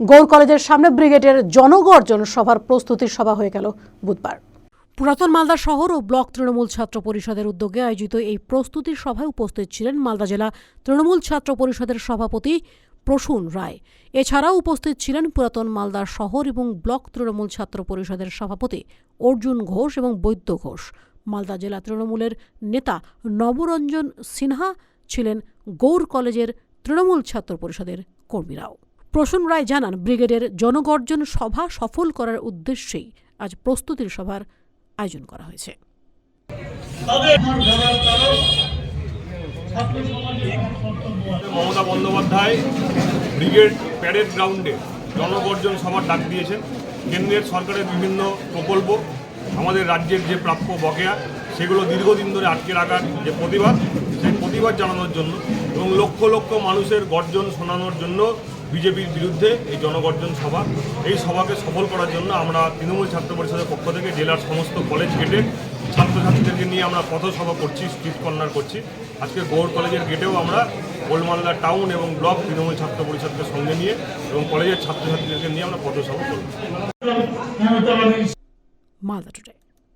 গৌর কলেজের সামনে ব্রিগেডের জনগর্জন সভার প্রস্তুতির সভা হয়ে গেল বুধবার। পুরাতন মালদা শহর ও ব্লক তৃণমূল ছাত্র পরিষদের উদ্যোগে আয়োজিত এই প্রস্তুতির সভায় উপস্থিত ছিলেন মালদা জেলা তৃণমূল ছাত্র পরিষদের সভাপতি প্রসূন রায়। এছাড়াও উপস্থিত ছিলেন পুরাতন মালদা শহর এবং ব্লক তৃণমূল ছাত্র পরিষদের সভাপতি অর্জুন ঘোষ এবং বৈদ্য ঘোষ। মালদা জেলা তৃণমূলের নেতা নবরঞ্জন সিনহা ছিলেন গৌর কলেজের তৃণমূল ছাত্র পরিষদের কর্মীরাও। প্রসূন রায় জানান ব্রিগেডের জনগর্জন সভা সফল করার উদ্দেশ্যেই আজ প্রস্তুতির সভার আয়োজন করা হয়েছে। মমতা বন্দ্যোপাধ্যায় ব্রিগেড প্যারেড গ্রাউন্ডে জনগর্জন সভার ডাক দিয়েছেন। কেন্দ্রের সরকারের বিভিন্ন প্রকল্প আমাদের রাজ্যের যে প্রাপ্য বকেয়া সেগুলো দীর্ঘদিন ধরে আটকে রাখার যে প্রতিবাদ সেই প্রতিবাদ জানানোর জন্য এবং লক্ষ লক্ষ মানুষের গর্জন শোনানোর জন্য বিজেপির বিরুদ্ধে এই জনগর্জন সভা। এই সভাকে সফল করার জন্য আমরা তৃণমূল ছাত্র পরিষদের পক্ষ থেকে জেলার সমস্ত কলেজ গেটে ছাত্রছাত্রীদেরকে নিয়ে আমরা পথসভা করছি স্ট্রিট কর্নার করছি। আজকে গৌড় কলেজের গেটেও আমরা গোলমালদা টাউন এবং ব্লক তৃণমূল ছাত্র পরিষদকে সঙ্গে নিয়ে এবং কলেজের ছাত্রছাত্রীদেরকে নিয়ে আমরা পথসভা করব। মালদা টুডে